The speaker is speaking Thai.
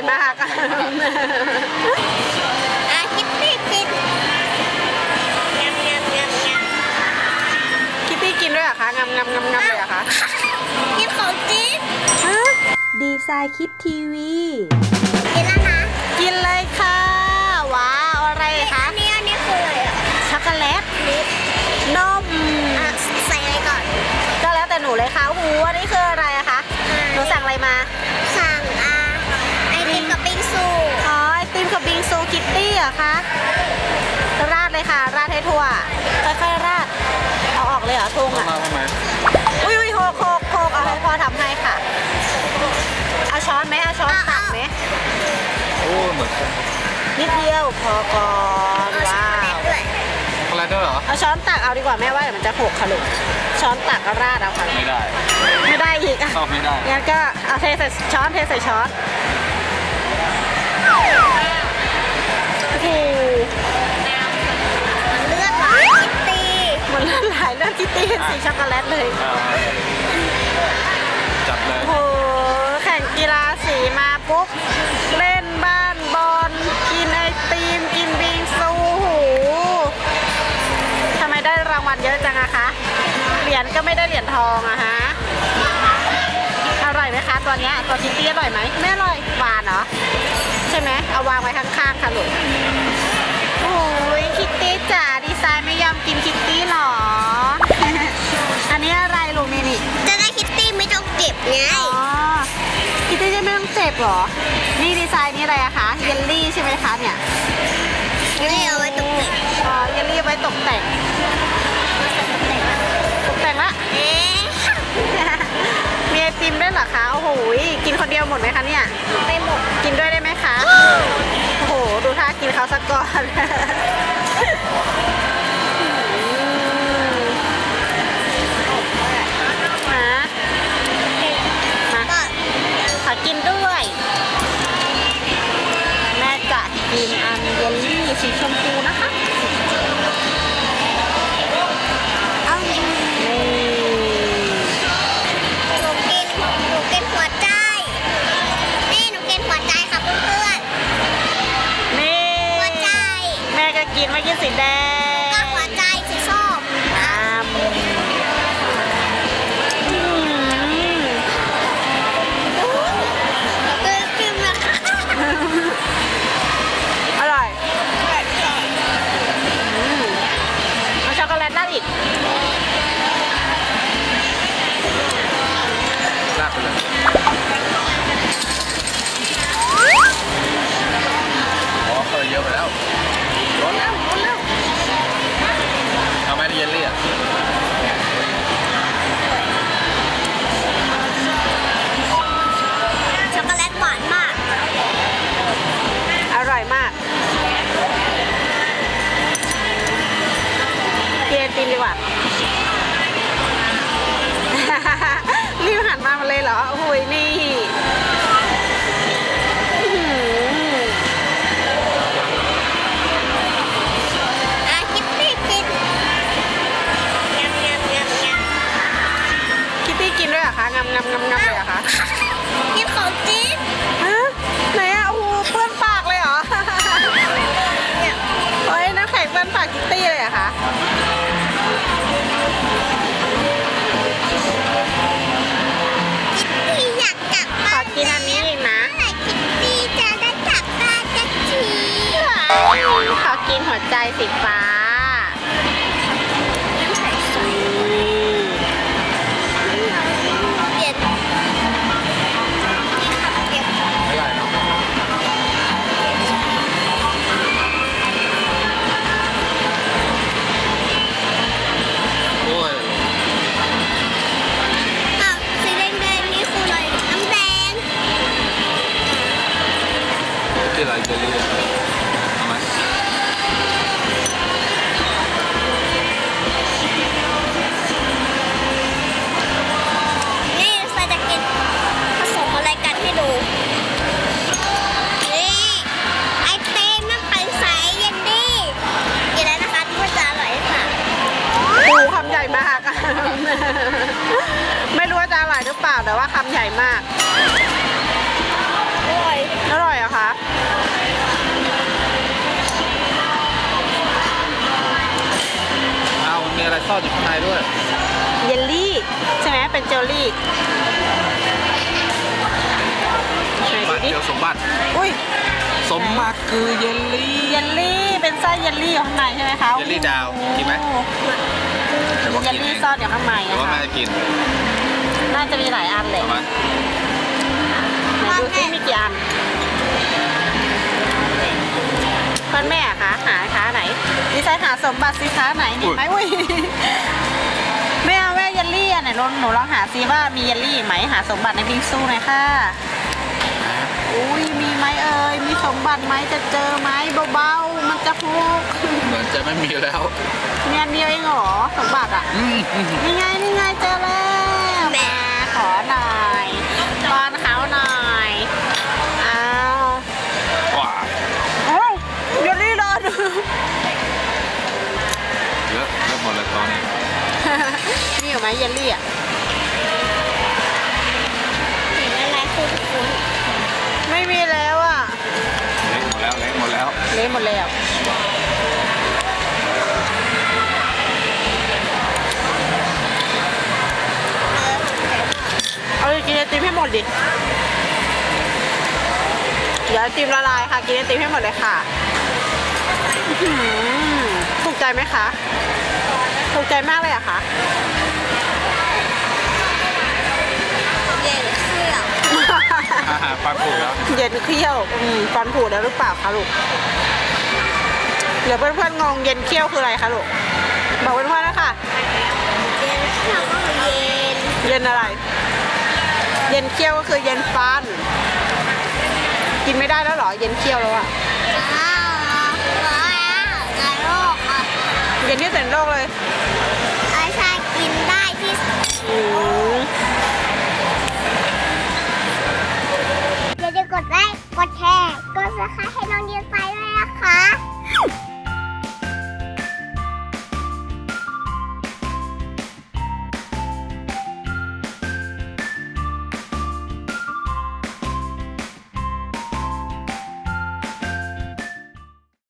ญ่มากอะคิตตี้กินงามงามงามงามคิตตี้กินด้วยเหรอคะงำงำงำงำเลยเหรอคะกินของจิ๊บดีไซน์คิดทีวีกินแล้วนะกินเลยค่ะ ว้าวอะไรอัคะนนี้อันนี้คืออะไรอะช็อกโกแลตนี่นมอะใส่อะไรก่อน ก็แล้วแต่หนูเลยค่ะโอ้โหอันนี้คืออะไรอะคะหนูสั่งอะไรมา เลยค่ะ ราดให้ทั่ว ค่อยๆราด เอาออกเลยเหรอทุ่งเอาอะมาทำไมอุ้ยอุ้ยโคกโคกโคกเอาให้พ่อทำให้ค่ะ เอาช้อนไหมเอาช้อนตักไหมโอ้เหมือนกันนิดเดียวพอก่อนเอาช็อกว้าโกแลวตด้วยช็อกโกแลตด้วยเหรอ เอาช้อนตักเอาดีกว่าแม่ว่าเดี๋ยวมันจะหกค่ะลูกช้อนตักก็ราดเอาค่ะไม่ได้ ไม่ได้อีกอะเข้าไม่ได้ งั้นก็เอาเทใส่ช้อนเทใส่ช้อนโอ้โห เป็นสีช็อกโกแลตเลยอ่าจัดเลยโอ้โหแข่งกีฬาสีมาปุ๊บ เล่นบ้านบอลกินไอติม กินบิงซูโอ้โหทำไมได้รางวัลเยอะจังอะคะ เหรียญก็ไม่ได้เหรียญทองอะฮะ อร่อยไหมคะ ตัวเนี้ยตัวคิตตี้อร่อยไหมไม่อร่อยหวานเหรอ ใช่ไหมเอาวางไว้ข้างๆค่ะลูก ไงอ๋อคิตตี้จะไม่ต้องเจ็บเหรอ นี่ดีไซน์นี่อะไรอะคะเยลลี่ใช่ไหมคะเนี่ยนี่เอาไว้ตรงนี้อ๋อเยลลี่ไว้ตกแต่งตกแต่งละเอ๊ะมีไอติมด้วยเหรอคะโอ้โหกินคนเดียวหมดไหมคะเนี่ยไปหมดกินด้วยได้ไหมคะโอ้โหดูท่ากินเขาสักก่อน กินด้วยแม่จะกินอันเยลลี่สีชมพูนะคะเอานี่หนูกินหนูกินหัวใจ ใจสีฟ้า เปล่าแต่ว่าคำใหญ่มาก อร่อย อร่อยอะรอคะเอามันมีอะไรซอนอยู่ข้างในด้วย เยลลี่ ใช่ไหมเป็นเจลลี่ไหเดียวสมบัติ อุ้ยสมบัติคือเยลลี่ เยลลี่ เป็นไส้เยลลี่อยู่ข้างในใช่ไหมคะเยลลี่ดาวกินไหมเยลลี่ซอสอยู่ข้างในหรืะว่าคม่ได้กิน น่าจะมีหลายอันเลยเอามาไหนดูซิมีกี่อันเพื่อนแม่อะคะหาคะไหนดีไซน์หาสมบัติสิคะไหนเห็นไหมอุ้ยแม่เอาแม่เยลลี่อะไหนลองหนูลองหาซิว่ามีเยลลี่ไหมหาสมบัติในบิงซูหน่อยค่ะอุ้ยมีไหมเอ่ยมีสมบัติไหมจะเจอไหมเบาๆมันจะพุกเหมือนจะไม่มีแล้วมีอันเดียวเองเหรอสมบัติอะอืมอืมนี่ไงนี่ ไหมเยลลี่อะเห็นอะไรคุ้นไม่มีแล้วอะเละหมดแล้วเละหมดแล้วเละหมดแล้วเอาไปกินไอติมให้หมดดิเดี๋ยวไอติมละลายค่ะ กินไอติมให้หมดเลยค่ะอื้อหือถูกใจไหมคะ ถูกใจมากเลยอะคะๆเย็นเครื่องอาหารปลาปุ๋ยแล้วเย็นเคี้ยวอืมฟันผุแล้วหรือเปล่าคะลูกเดี๋ยวเพื่อนๆงงเย็นเคี้ยวคืออะไรคะลูกบอกเพื่อนๆนะคะเย็นเครื่องก็คือเย็นเย็นอะไร เย็นเคี้ยวก็คือเย็นฟัน กินไม่ได้แล้วเหรอ เย็นเคี้ยวแล้วอะ กดไลค์ กดแชร์ กดซับสไครต์ให้น้องดิวไปด้วยนะคะ